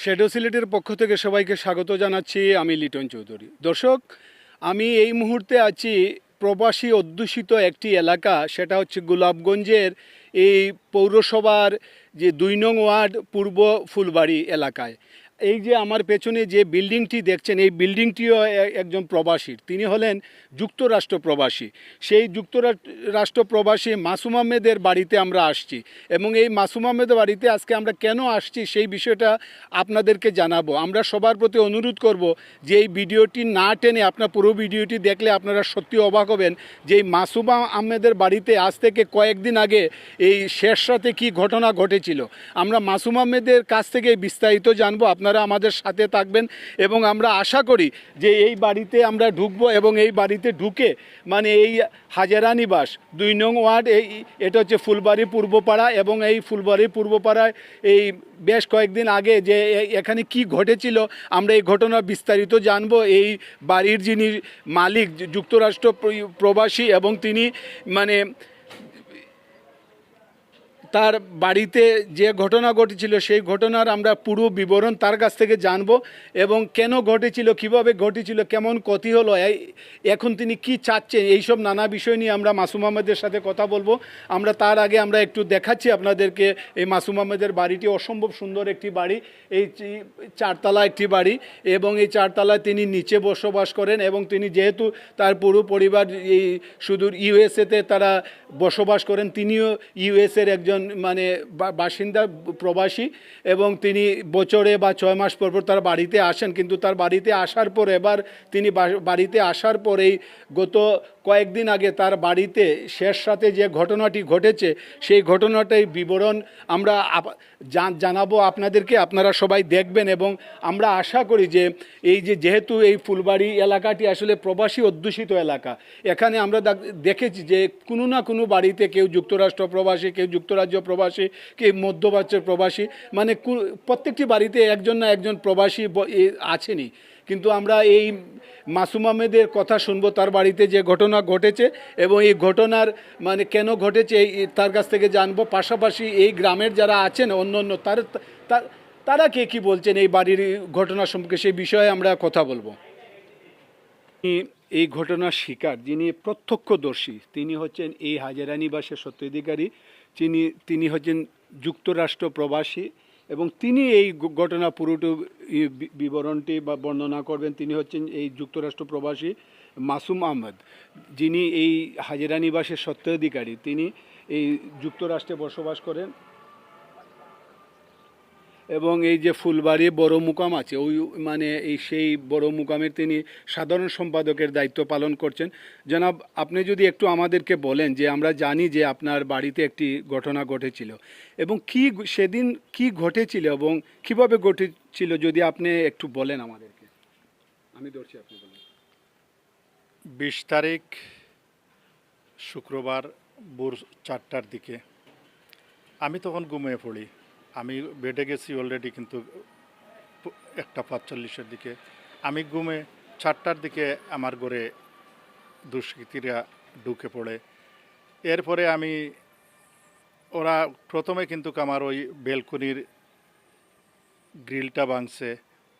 Shadow সিলেটের পক্ষ থেকে সবাইকে স্বাগত জানাচ্ছি আমি লিটন চৌধুরী। দর্শক, আমি এই মুহূর্তে আছি প্রবাসী অধ্যুষিত একটি এলাকা, সেটা হচ্ছে গোলাপগঞ্জের এই পৌরসভার যে দুই নং ওয়ার্ড পূর্ব ফুলবাড়ি এলাকায়। এই যে আমার পেছনে যে বিল্ডিংটি দেখছেন, এই বিল্ডিংটিও একজন প্রবাসীর তিনি হলেন যুক্তরাষ্ট্র প্রবাসী। সেই যুক্তরাষ্ট্র প্রবাসী মাসুম আহমেদের বাড়িতে আমরা আসছি এবং এই মাসুম আহমেদের বাড়িতে আজকে আমরা কেন আসছি সেই বিষয়টা আপনাদেরকে জানাব। আমরা সবার প্রতি অনুরোধ করব যে এই ভিডিওটি না টেনে, আপনার পুরো ভিডিওটি দেখলে আপনারা সত্যি অবাক হবেন যে এই মাসুমা আহমেদের বাড়িতে আজ থেকে কয়েকদিন আগে এই শেষ রাতে কী ঘটনা ঘটেছিল। আমরা মাসুম আহমেদের কাছ থেকে বিস্তারিত জানব। আপনারা আমাদের সাথে থাকবেন এবং আমরা আশা করি যে এই বাড়িতে আমরা ঢুকবো এবং এই বাড়িতে ঢুকে মানে এই হাজারা নিবাস, দুই নং ওয়ার্ড, এই এটা হচ্ছে ফুলবাড়ি পূর্বপাড়া এবং এই ফুলবাড়ি পূর্বপাড়ায় এই বেশ কয়েকদিন আগে যে এখানে কি ঘটেছিল, আমরা এই ঘটনা বিস্তারিত জানব। এই বাড়ির যিনি মালিক যুক্তরাষ্ট্র প্রবাসী এবং তিনি মানে তার বাড়িতে যে ঘটনা ঘটেছিল, সেই ঘটনার আমরা পুরো বিবরণ তার কাছ থেকে জানব এবং কেন ঘটেছিল, কীভাবে ঘটেছিল, কেমন ক্ষতি হলো এখন তিনি কি চাচ্ছেন, এইসব নানা বিষয় নিয়ে আমরা মাসুম আহমেদের সাথে কথা বলব। আমরা তার আগে আমরা একটু দেখাচ্ছি আপনাদেরকে এই মাসুম আহমেদের বাড়িটি, অসম্ভব সুন্দর একটি বাড়ি, এই চারতলা একটি বাড়ি এবং এই চারতলায় তিনি নিচে বসবাস করেন এবং তিনি যেহেতু তার পুরো পরিবার, এই সুদূর ইউএসএতে তারা বসবাস করেন, তিনিও ইউএসের একজন মানে বা- বাসিন্দা, প্রবাসী এবং তিনি বছরে বা ছয় মাস পর তার বাড়িতে আসেন। কিন্তু তার বাড়িতে আসার পর এবার তিনি বাড়িতে আসার পরেই গত কয়েকদিন আগে তার বাড়িতে শেষ সাথে যে ঘটনাটি ঘটেছে, সেই ঘটনাটাই বিবরণ আমরা জানাব আপনাদেরকে, আপনারা সবাই দেখবেন এবং আমরা আশা করি যে এই যে যেহেতু এই ফুলবাড়ি এলাকাটি আসলে প্রবাসী অধ্যুষিত এলাকা, এখানে আমরা দেখেছি যে কোনো না কোনো বাড়িতে কেউ যুক্তরাষ্ট্র প্রবাসী, কেউ যুক্তরাজ্য প্রবাসী, কেউ মধ্যপ্রাচ্যের প্রবাসী মানে প্রত্যেকটি বাড়িতে একজন না একজন প্রবাসী আছেনই। কিন্তু আমরা এই মাসুম আহমেদের কথা শুনব, তার বাড়িতে যে ঘটনা ঘটেছে এবং এই ঘটনার মানে কেন ঘটেছে এই তার কাছ থেকে জানব। পাশাপাশি এই গ্রামের যারা আছেন, অন্য অন্য তার, তার- কে কি বলছেন এই বাড়ির ঘটনা সম্পর্কে, সেই বিষয়ে আমরা কথা বলব। এই ঘটনার শিকার, যিনি প্রত্যক্ষদর্শী, তিনি হচ্ছেন এই হাজারা নিবাসের সত্যাধিকারী তিনি তিনি হচ্ছেন যুক্তরাষ্ট্র প্রবাসী। এবং তিনি এই ঘটনা পুরোটি বিবরণটি বা বর্ণনা করবেন, তিনি হচ্ছেন এই যুক্তরাষ্ট্র প্রবাসী মাসুম আহমদ, যিনি এই হাজিরা নিবাসের সত্যাধিকারী তিনি এই যুক্তরাষ্ট্রে বসবাস করেন। এবং এই যে ফুলবাড়ি বড় মুকাম আছে, ওই মানে এই সেই বড় মুকামের তিনি সাধারণ সম্পাদকের দায়িত্ব পালন করছেন। জনাব, আপনি যদি একটু আমাদেরকে বলেন যে আমরা জানি যে আপনার বাড়িতে একটি ঘটনা ঘটেছিল এবং কি সেদিন কি ঘটেছিল এবং কীভাবে ঘটেছিল যদি আপনি একটু বলেন আমাদেরকে। আমি ধরছি আপনি বলেন। বিশ তারিখ শুক্রবার ভোর চারটার দিকে। আমি তখন ঘুমিয়ে পড়ি। আমি বেডে গেছি অলরেডি কিন্তু একটা পাঁচচল্লিশের দিকে। আমি ঘুমে চারটার দিকে আমার ঘরে দুষ্কৃতীরা ঢুকে পড়ে। এরপরে আমি, ওরা প্রথমে কিন্তু আমার ওই বেলকনির গ্রিলটা ভাঙছে,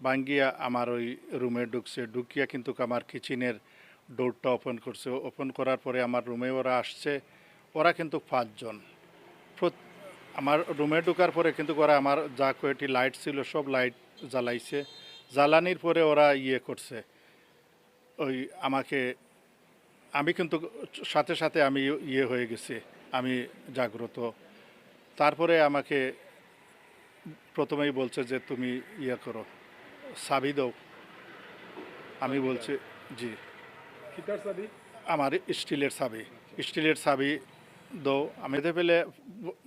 ভাঙ্গিয়া আমার ওই রুমে ঢুকছে। ঢুকিয়া কিন্তু আমার কিচেনের ডোরটা ওপেন করছে। ওপেন করার পরে আমার রুমে ওরা আসছে। ওরা কিন্তু পাঁচজন। আমার রুমে ঢুকার পরে কিন্তু ওরা আমার যা কয়েকটি লাইট ছিল সব লাইট জ্বালাইছে। জ্বালানির পরে ওরা ইয়ে করছে। ওই আমাকে আমি কিন্তু সাথে সাথে আমি ইয়ে হয়ে গেছি আমি জাগ্রত। তারপরে আমাকে প্রথমেই বলছে যে তুমি ইয়ে করো সাবি দাও। আমি বলছি জি। আমার স্টিলের সাবি স্টিলের সাবি দাও আমি তো পেলে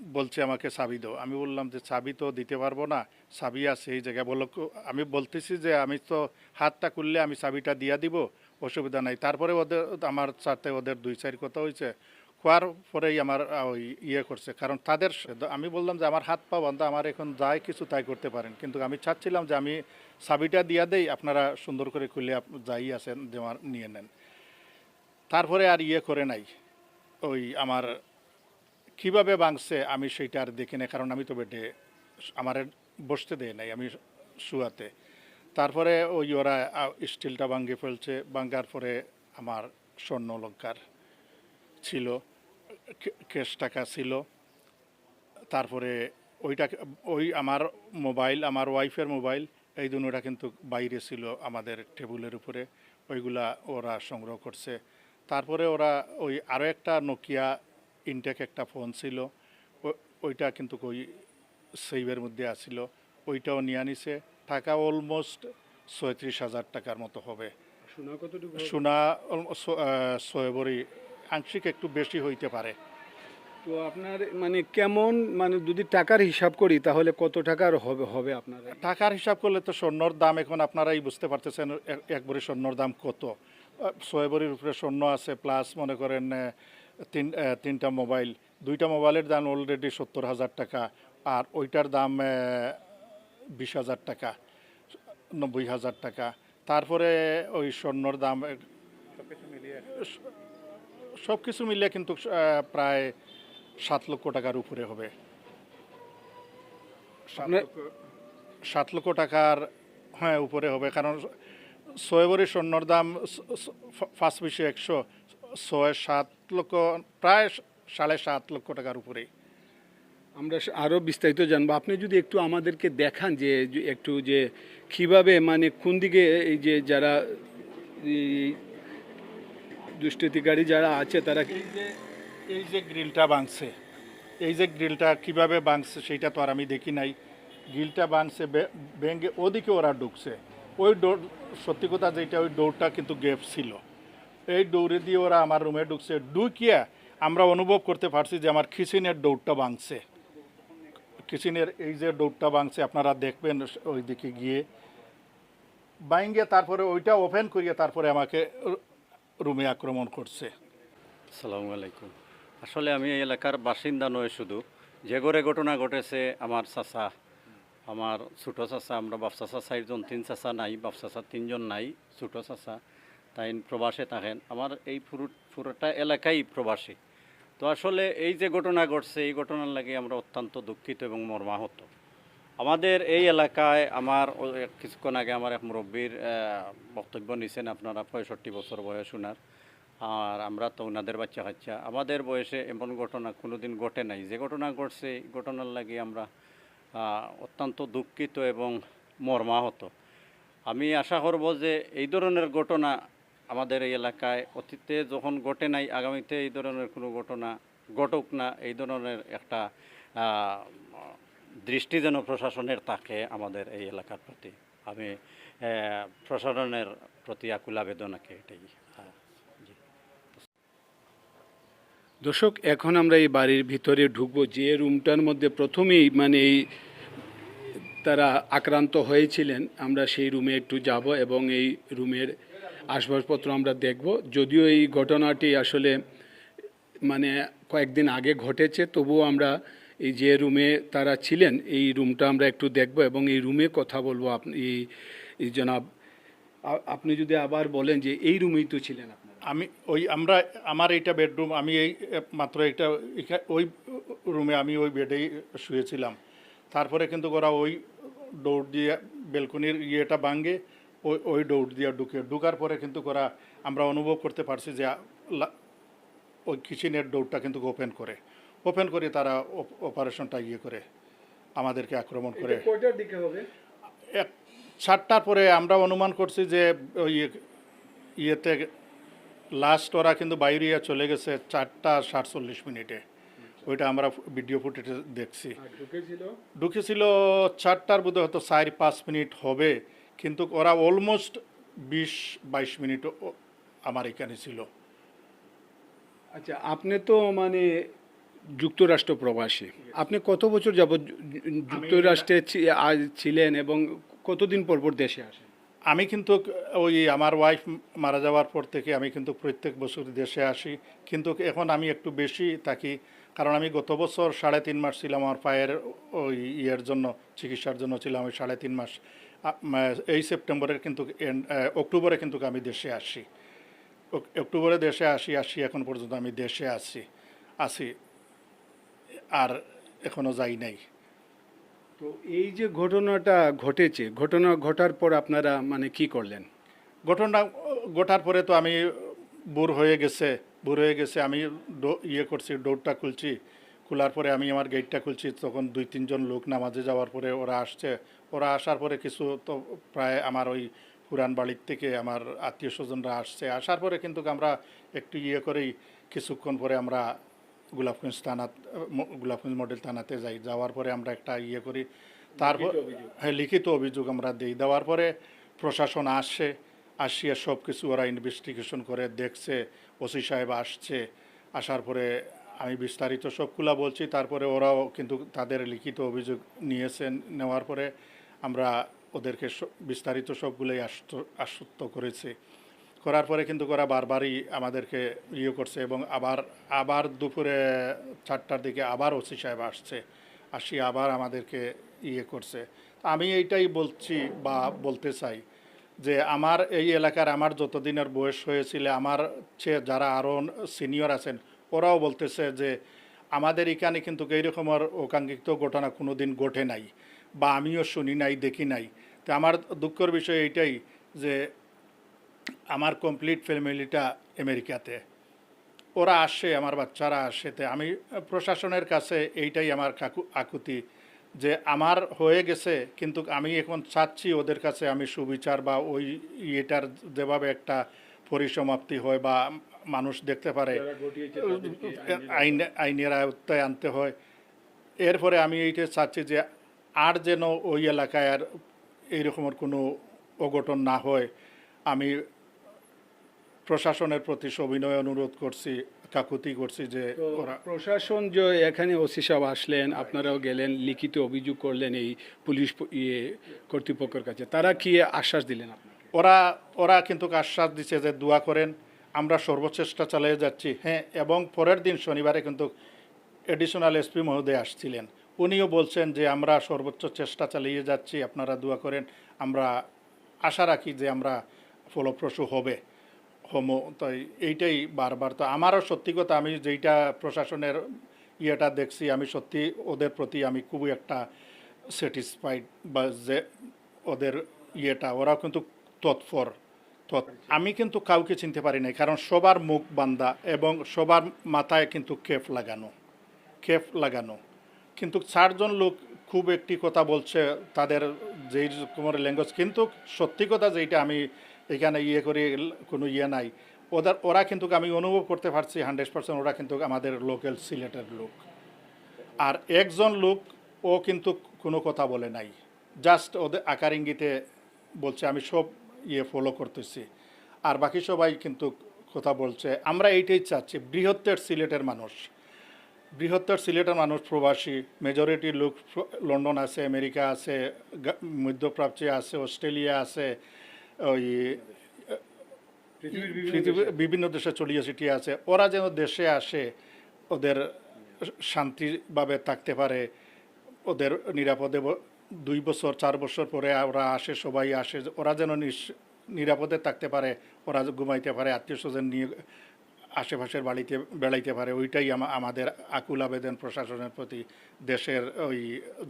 বলছে আমাকে চাবি দাও আমি বললাম যে, চাবি তো দিতে পারব না, চাবি আছে এই জায়গায়। বলল, কো- আমি বলতেছি যে, আমি তো হাতটা খুললে আমি চাবিটা দিয়া দিব, অসুবিধা নাই। তারপরে ওদের, আমার সাথে ওদের দুই চার কথা হয়েছে খোয়ার পরেই আমার ওই ইয়ে করছে, কারণ তাদের আমি বললাম যে, আমার হাত পা বান্ধা আমার এখন যাই কিছু তাই করতে পারেন। কিন্তু আমি চাচ্ছিলাম যে, আমি চাবিটা দিয়া দেই, আপনারা সুন্দর করে খুলে যাই আছেন, দেওয়ার, নিয়ে নেন। তারপরে আর ইয়ে করে নাই। ওই আমার কীভাবে ভাঙছে, আমি সেইটা আর দেখি না কারণ আমি তো বেডে আমার বসতে দেয় নাই আমি শুয়াতে। তারপরে ওই ওরা স্টিলটা ভাঙ্গে ফেলছে, ভাঙ্গার পরে আমার স্বর্ণ অলঙ্কার ছিল ক্যাশ টাকা ছিল। তারপরে ওইটা ওই আমার মোবাইল, আমার ওয়াইফের মোবাইল, এই দুটোটা কিন্তু বাইরে ছিল আমাদের টেবিলের উপরে, ওইগুলা ওরা সংগ্রহ করছে। তারপরে ওরা ওই আরও একটা নোকিয়া ইনটেক একটা ফোন ছিল ওইটা কিন্তু ওই সেভের মধ্যে আসছিল ওইটাও নিয়ে আনিছে টাকা অলমোস্ট ছয়ত্রিশ হাজার টাকার মতো হবে। সোনা ছয় আংশিক একটু বেশি হইতে পারে। তো আপনার মানে কেমন মানে যদি টাকার হিসাব করি তাহলে কত টাকার হবে হবে আপনার? টাকার হিসাব করলে তো স্বর্ণর দাম এখন আপনারাই বুঝতে পারতেছেন এক- স্বর্ণর দাম কত। ছয় উপরে স্বর্ণ আছে প্লাস মনে করেন তিন তিনটা মোবাইল দুইটা মোবাইলের দাম অলরেডি সত্তর হাজার টাকা আর ওইটার দাম বিশ হাজার টাকা নব্বই হাজার টাকা। তারপরে ওই স্বর্ণর দাম সব কিছু মিলিয়ে কিন্তু প্রায় সাত লক্ষ টাকার উপরে হবে। সাত লক্ষ- টাকার হ্যাঁ উপরে হবে। কারণ ছয় ভরি স্বর্ণর দাম পাঁচ বিশে একশো ছয় সাত লক্ষ প্রায় সাড়ে সাত লক্ষ টাকার উপরে। আমরা আরও বিস্তারিত জানব। আপনি যদি একটু আমাদেরকে দেখান যে একটু যে কীভাবে মানে কোন দিকে এই যে যারা দুষ্কৃতিকারী যারা আছে তারা এই যে এই যে গ্রিলটা ভাঙছে এই যে গ্রিলটা কীভাবে ভাঙছে সেটা তো আর আমি দেখি নাই। গ্রিলটা ভাঙছে বে- ভেঙে ওদিকে ওরা ঢুকছে। ওই ডোর সত্যি কথা যেটা ওই ডোরটা কিন্তু গ্যাপ ছিল। এই দৌড়ে দিয়ে ওরা আমার রুমে ঢুকছে। ঢুকিয়া আমরা অনুভব করতে পারছি যে আমার কিচেনের দৌড়টা ভাঙছে। কিচেনের এই যে দৌড়টা ভাঙছে, আপনারা দেখবেন ওই দিকে গিয়ে। বাইঙ্গে তারপরে ওইটা ওপেন করিয়ে তারপরে আমাকে রুমে আক্রমণ করছে। আসসালামু আলাইকুম। আসলে আমি এই এলাকার বাসিন্দা নয় শুধু। যে ঘরে ঘটনা ঘটেছে, আমার চাচা, আমার ছোটো চাচা, আমরা বাপ চাচা চারজন, তিন চাচা নাই, বাপ চাচা তিনজন নাই, ছোটো চাচা। তাই প্রবাসে থাকেন। আমার এই পুরো পুরোটা এলাকাই প্রবাসী। তো আসলে এই যে ঘটনা ঘটছে, এই ঘটনার লাগে আমরা অত্যন্ত দুঃখিত এবং মর্মাহত। আমাদের এই এলাকায় আমার কিছুক্ষণ আগে আমার এক মুরব্বীর বক্তব্য নিছেন আপনারা পঁয়ষট্টি বছর বয়স ওনার আর আমরা তো ওনাদের বাচ্চা কাচ্চা। আমাদের বয়সে এমন ঘটনা কোনোদিন ঘটে নাই। যে ঘটনা ঘটছে, এই ঘটনার লাগে আমরা অত্যন্ত দুঃখিত এবং মর্মাহত। আমি আশা করব যে এই ধরনের ঘটনা আমাদের এই এলাকায় অতীতে যখন ঘটে নাই, আগামীতে এই ধরনের কোনো ঘটনা ঘটুক না, এই ধরনের একটা দৃষ্টি যেন প্রশাসনের তাকে আমাদের এই এলাকার প্রতি। আমি প্রশাসনের প্রতি আকুল আবেদন আছে এটাই দর্শক, এখন আমরা এই বাড়ির ভিতরে ঢুকবো। যে রুমটার মধ্যে প্রথমেই মানে এই তারা আক্রান্ত হয়েছিলেন, আমরা সেই রুমে একটু যাব এবং এই রুমের আসবাবপত্র আমরা দেখব। যদিও এই ঘটনাটি আসলে মানে কয়েকদিন আগে ঘটেছে, তবুও আমরা এই যে রুমে তারা ছিলেন, এই রুমটা আমরা একটু দেখব এবং এই রুমে কথা বলব আপনি এই- জনাব আপনি যদি আবার বলেন যে এই রুমেই তো ছিলেন আমি ওই, আমরা, আমার এইটা বেডরুম, আমি এই মাত্র এখা- ওই রুমে আমি ওই বেডেই শুয়েছিলাম। তারপরে কিন্তু ওরা ওই দৌড় দিয়ে, বেলকনির ইয়েটা ভাঙ্গে ওই ওই দৌড় দিয়ে ঢুকে ঢুকার পরে কিন্তু ওরা আমরা অনুভব করতে পারছি যে ওই কিচেনের ডোরটা কিন্তু ওপেন করে। ওপেন করে তারা অপারেশনটা ইয়ে করে আমাদেরকে আক্রমণ করে। কয়টার দিকে হবে? এক সাতটার পরে আমরা অনুমান করছি যে ওই ইয়েতে লাস্ট ওরা কিন্তু বাইরিয়া চলে গেছে চারটা সাতচল্লিশ মিনিটে। ওইটা আমরা ভিডিও ফুটেজে দেখছি। ঢুকেছিল চারটার বোধহয় হয়তো চার পাঁচ মিনিট হবে। কিন্তু ওরা অলমোস্ট বিশ বাইশ মিনিট আমার এখানে ছিল। আচ্ছা আপনি তো মানে যুক্তরাষ্ট্র প্রবাসী। আপনি কত বছর যাবৎ যু- যু- যুক্তরাষ্ট্রে ছিলেন এবং কতদিন পর পর দেশে আসেন? আমি কিন্তু ওই আমার ওয়াইফ মারা যাওয়ার পর থেকে আমি কিন্তু প্রত্যেক বছর দেশে আসি। কিন্তু এখন আমি একটু বেশি থাকি কারণ আমি গত বছর সাড়ে তিন মাস ছিলাম আমার পায়ের ওই ইয়ের জন্য চিকিৎসার জন্য ছিলাম ওই সাড়ে তিন মাস। এই সেপ্টেম্বরের কিন্তু অক্টোবরে কিন্তু আমি দেশে আসি। অক- অক্টোবরে দেশে আসি আসি এখন পর্যন্ত আমি দেশে আছি আছি আর এখনও যাই নাই। তো এই যে ঘটনাটা ঘটেছে ঘটনা ঘটার পর আপনারা মানে কি করলেন? ঘটনা ঘটার পরে তো আমি বোর হয়ে গেছে বোর হয়ে গেছে আমি ইয়ে করছি ডোরটা খুলছি খোলার পরে আমি আমার গেটটা খুলছি তখন দুই তিনজন লোক নামাজে যাওয়ার পরে ওরা আসছে ওরা আসার পরে কিছু তো প্রায় আমার ওই পুরান বাড়ির থেকে আমার আত্মীয় স্বজনরা আসছে। আসার পরে কিন্তু আমরা একটু ইয়ে করেই কিছুক্ষণ পরে আমরা গোলাপগঞ্জ থানা গোলাপগঞ্জ মডেল থানাতে যাই। যাওয়ার পরে আমরা একটা ইয়ে করি। তারপর হ্যাঁ লিখিত অভিযোগ আমরা দিই। দেওয়ার পরে প্রশাসন আসছে আসিয়া সব কিছু ওরা ইনভেস্টিগেশন করে দেখছে ওসি সাহেব আসছে। আসার পরে আমি বিস্তারিত সবগুলা বলছি। তারপরে ওরাও কিন্তু তাদের লিখিত অভিযোগ নিয়েছেন নেওয়ার পরে আমরা ওদেরকে বিস্তারিত সবগুলোই আশ্ব- আশ্বস্ত করেছি। করার পরে কিন্তু ওরা বারবারই আমাদেরকে ইয়ে করছে এবং আবার আবার দুপুরে চারটার দিকে আবার ওসি সাহেব আসছে, আসি আবার আমাদেরকে ইয়ে করছে। আমি এইটাই বলছি বা বলতে চাই যে আমার এই এলাকার আমার যতদিনের বয়স হয়েছিল, আমার চেয়ে যারা আরও সিনিয়র আছেন, ওরাও বলতেছে যে আমাদের এখানে কিন্তু এইরকমের ওকাঙ্ক্ষিত ঘটনা কোনো দিন ঘটে নাই। বা আমিও শুনি নাই দেখি নাই। তো আমার দুঃখের বিষয় এইটাই যে আমার কমপ্লিট ফ্যামিলিটা আমেরিকাতে। ওরা আসে আমার বাচ্চারা আসে তে আমি প্রশাসনের কাছে এইটাই আমার কাকু আকুতি যে আমার হয়ে গেছে কিন্তু আমি এখন চাচ্ছি ওদের কাছে আমি সুবিচার বা ওই ইয়েটার যেভাবে একটা পরিসমাপ্তি হয় বা মানুষ দেখতে পারে আইন আইনের আয়ত্তায় আনতে হয়। এরপরে আমি এইটা চাচ্ছি যে আর যেন ওই এলাকায় আর এইরকমের কোনো অঘটন না হয় আমি প্রশাসনের প্রতি সবিনয় অনুরোধ করছি কাকুতি করছি যে ওরা প্রশাসন যে এখানে ওসি সাহেব আসলেন আপনারাও গেলেন লিখিত অভিযোগ করলেন এই পুলিশ ইয়ে কর্তৃপক্ষের কাছে তারা কি আশ্বাস দিলেন ওরা ওরা কিন্তু আশ্বাস দিচ্ছে যে দোয়া করেন আমরা সর্বচেষ্টা চালিয়ে যাচ্ছি। হ্যাঁ এবং পরের দিন শনিবারে কিন্তু এডিশনাল এসপি মহোদয় আসছিলেন। উনিও বলছেন যে, আমরা সর্বোচ্চ চেষ্টা চালিয়ে যাচ্ছি, আপনারা দোয়া করেন। আমরা আশা রাখি যে, আমরা ফলপ্রসূ হবে, হোমো। তাই এইটাই বারবার। তো আমারও সত্যি কথা, আমি যেইটা প্রশাসনের ইয়েটা দেখছি, আমি সত্যি ওদের প্রতি আমি খুবই একটা স্যাটিসফাইড বা যে ওদের ইয়েটা, ওরাও কিন্তু তৎপর। তৎ- আমি কিন্তু কাউকে চিনতে পারি নাই, কারণ সবার মুখ বান্দা এবং সবার মাথায় কিন্তু কেফ লাগানো কেফ লাগানো। কিন্তু চারজন লোক খুব একটি কথা বলছে, তাদের যেই রকমের ল্যাঙ্গুয়েজ কিন্তু সত্যি কথা যেটা আমি এখানে ইয়ে করি, কোনো ইয়ে নাই। ওদের, ওরা কিন্তু আমি অনুভব করতে পারছি হান্ড্রেড পার্সেন্ট ওরা কিন্তু আমাদের লোকাল সিলেটের লোক। আর একজন লোক, ও কিন্তু কোনো কথা বলে নাই। জাস্ট ওদের আকার ইঙ্গিতে বলছে, আমি সব ইয়ে ফলো করতেছি। আর বাকি সবাই কিন্তু কথা বলছে, আমরা এইটাই চাচ্ছি, বৃহত্তর সিলেটের মানুষ। বৃহত্তর সিলেটের মানুষ প্রবাসী। মেজরিটি লোক লন্ডন আছে আমেরিকা আছে মধ্যপ্রাচ্যে আছে অস্ট্রেলিয়া আছে ওই বিভিন্ন দেশে। ছড়িয়ে ছিটিয়ে আছে। ওরা যেন দেশে আসে ওদের শান্তিভাবে থাকতে পারে ওদের নিরাপদে দুই বছর চার বছর পরে ওরা আসে সবাই আসে ওরা যেন নিরাপদে থাকতে পারে ওরা ঘুমাইতে পারে আত্মীয় স্বজন নিয়ে আশেপাশের বাড়িতে বেড়াইতে পারে, ওইটাই আমাদের আকুল আবেদন প্রশাসনের প্রতি। দেশের ওই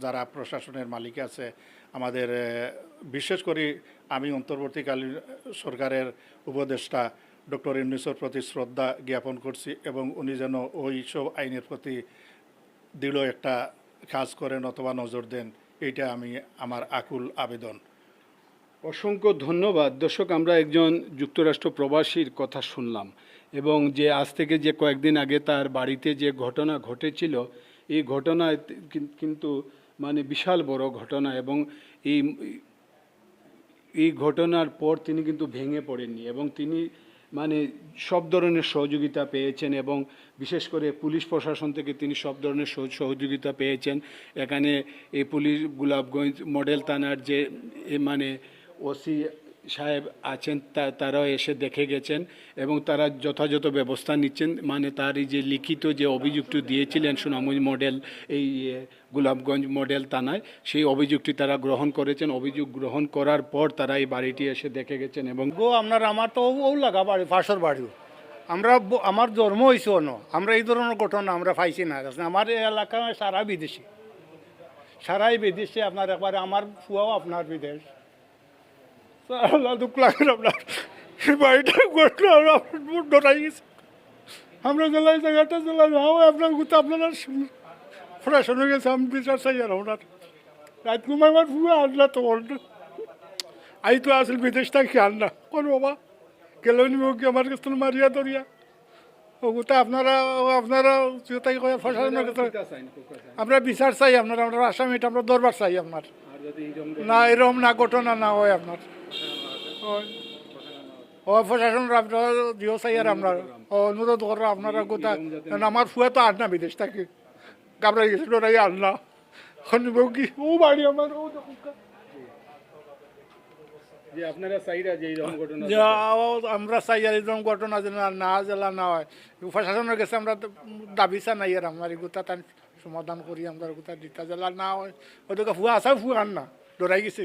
যারা প্রশাসনের মালিক আছে, আমাদের বিশেষ করে আমি অন্তর্বর্তীকালীন সরকারের উপদেষ্টা ডক্টর ইউনিসের প্রতি শ্রদ্ধা জ্ঞাপন করছি এবং উনি যেন ওই সব আইনের প্রতি দৃঢ় একটা কাজ করেন অথবা নজর দেন এটা আমি আমার আকুল আবেদন। অসংখ্য ধন্যবাদ। দর্শক, আমরা একজন যুক্তরাষ্ট্র প্রবাসীর কথা শুনলাম। এবং যে আজ থেকে যে কয়েকদিন আগে তার বাড়িতে যে ঘটনা ঘটেছিল, এই ঘটনা কিন্তু মানে বিশাল বড় ঘটনা এবং এই এই ঘটনার পর তিনি কিন্তু ভেঙে পড়েননি এবং তিনি মানে সব ধরনের সহযোগিতা পেয়েছেন এবং বিশেষ করে পুলিশ প্রশাসন থেকে তিনি সব ধরনের সহযোগিতা পেয়েছেন। এখানে এই পুলিশ, গোলাপগঞ্জ মডেল থানার যে মানে ওসি সাহেব আছেন তারাও এসে দেখে গেছেন এবং তারা যথাযথ ব্যবস্থা নিচ্ছেন। মানে তার যে লিখিত যে অভিযোগটি দিয়েছিলেন সুনামগঞ্জ মডেল, এই গোলাপগঞ্জ মডেল থানায়, সেই অভিযোগটি তারা গ্রহণ করেছেন। অভিযোগ গ্রহণ করার পর তারা এই বাড়িটি এসে দেখে গেছেন এবং গো, আপনার আমার তো ও লাগা বাড়ি, পাশের বাড়িও। আমরা আমার জন্ম হয়েছে অন্য। আমরা এই ধরনের ঘটনা আমরা পাইছি না। আমার এলাকায় সারা বিদেশি। সারাই বিদেশে, আপনার একবারে আমার ফুয়াও আপনার বিদেশ। আল্লাহ দুঃখ লাগে আপনার। বাড়িটা ঘটলো আমরা ডরাই গেছি আমরা জেলায় জায়গাটা জেলা হয় আপনার গুতো আপনারা হয়ে গেছে আমি বিচার চাই আর ওনার। রাত ঘুমাই আমার ফুয়া আনলা তো আই তো আসল বিদেশ থেকে আনলা কোন বাবা। গেলেও নিব কি আমার কাছে মারিয়া দরিয়া ও গোটা আপনারা আপনারা তাই কয় ফসানোর আমরা বিচার চাই আপনার আমরা আসামিটা আমরা দরবার চাই আপনার। না এরকম না ঘটনা না হয় আপনার। ও প্রশাসন আপনারা দিও চাই আর ও অনুরোধ করো আপনারা গোটা আমার ফুয়া তো আন না বিদেশ থেকে। গাবড়াই গেছে ডরাই আন না। কি? ও বাড়ি আমার ও আমরা চাই আর এরকম ঘটনা যেন না জেলা না হয়। প্রশাসনের কাছে আমরা দাবি চা নাই আর আমার গোটা তার সমাধান করি আমরা গোটা দিতা জেলা না হয়। ওদেরকে ফুয়া আসা ফুয়া না। ডরাই গেছে।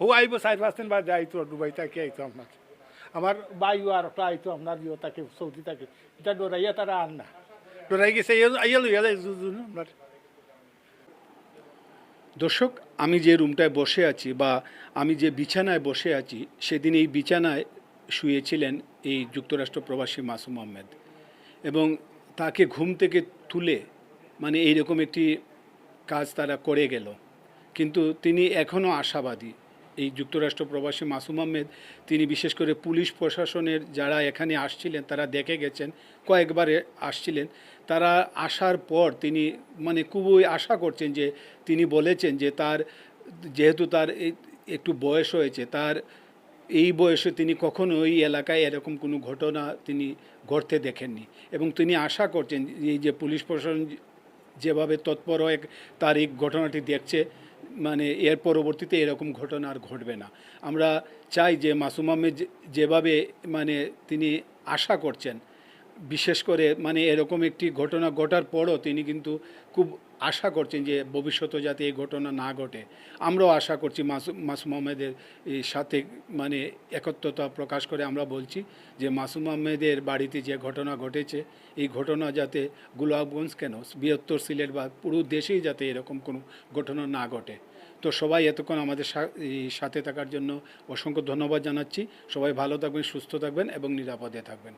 ও আইব চার পাঁচ দিন বাদে আইতো ডুবাই তাকে আইতো আপনার আমার বাইও আর একটা আইতো আপনার ইয়ে তাকে সৌদি তাকে এটা ডোরাইয়া তারা আন না ডোরাই গেছে আপনার দর্শক, আমি যে রুমটায় বসে আছি বা আমি যে বিছানায় বসে আছি, সেদিন এই বিছানায় শুয়েছিলেন এই যুক্তরাষ্ট্র প্রবাসী মাসুম আহমেদ। এবং তাকে ঘুম থেকে তুলে মানে এইরকম একটি কাজ তারা করে গেল। কিন্তু তিনি এখনও আশাবাদী। এই যুক্তরাষ্ট্র প্রবাসী মাসুম আহমেদ, তিনি বিশেষ করে পুলিশ প্রশাসনের যারা এখানে আসছিলেন, তারা দেখে গেছেন, কয়েকবারে আসছিলেন। তারা আসার পর তিনি মানে খুবই আশা করছেন যে, তিনি বলেছেন যে তার, যেহেতু তার একটু বয়স হয়েছে, তার এই বয়সে তিনি কখনো এই এলাকায় এরকম কোনো ঘটনা তিনি ঘটতে দেখেননি। এবং তিনি আশা করছেন এই যে পুলিশ প্রশাসন যেভাবে তৎপর হয়ে তার এই ঘটনাটি দেখছে মানে এর পরবর্তীতে এরকম ঘটনা আর ঘটবে না। আমরা চাই যে মাসুম আহমেদ যেভাবে মানে তিনি আশা করছেন বিশেষ করে মানে এরকম একটি ঘটনা ঘটার পরও তিনি কিন্তু খুব আশা করছেন যে ভবিষ্যতে যাতে এই ঘটনা না ঘটে। আমরাও আশা করছি মাসুম মাসুম আহমেদের সাথে মানে একত্রতা প্রকাশ করে আমরা বলছি যে মাসুম আহমেদের বাড়িতে যে ঘটনা ঘটেছে, এই ঘটনা যাতে গোলাপগঞ্জ কেন, বৃহত্তর সিলেট বা পুরো দেশেই যাতে এরকম কোনো ঘটনা না ঘটে। তো সবাই এতক্ষণ আমাদের সাথে থাকার জন্য অসংখ্য ধন্যবাদ জানাচ্ছি। সবাই ভালো থাকবেন, সুস্থ থাকবেন এবং নিরাপদে থাকবেন।